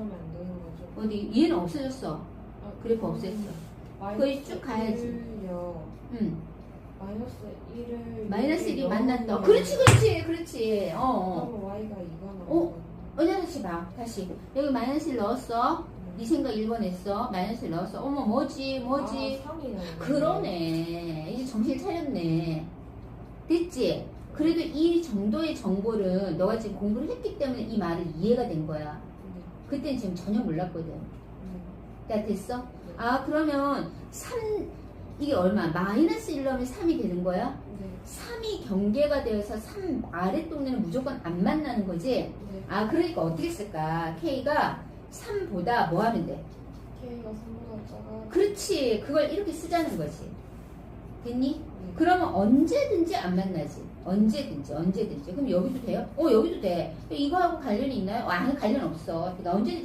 그러면 안 되는 거죠. 어디 얘는 없어졌어. 아, 그래프 그럼 없앴어. 거의 쭉 가야지. 1요. 응. 마이너스 1을 마이너스 1이 만난다. 그렇지, 그렇지, 그렇지. 어, 어. 그러면 y가 2가 나오고. 어? 어디 다시 봐. 다시. 여기 마이너스 1 넣었어. 네 생각 1번 했어. 마이너스 1 넣었어. 어머, 뭐지, 뭐지. 아, 3이 나오네. 그러네. 이제 정신 차렸네. 됐지? 그래도 이 정도의 정보를 너가 지금 공부를 했기 때문에 이 말을 이해가 된 거야. 네. 그때는 지금 전혀 몰랐거든. 네. 야, 됐어? 아, 그러면 3, 이게 얼마? 마이너스 1 넣으면 3이 되는 거야? 네. 3이 경계가 되어서 3 아래 동네는 무조건 안 만나는 거지? 네. 아, 그러니까 어떻게 쓸까? K가 3보다 뭐 하면 돼? K가 3보다 작아. 그렇지. 그걸 이렇게 쓰자는 거지. 됐니? 네. 그러면 언제든지 안 만나지. 언제든지, 언제든지. 그럼 여기도 돼요? 어, 여기도 돼. 이거하고 관련이 있나요? 어, 아니, 관련 없어. 그러니까 언제든지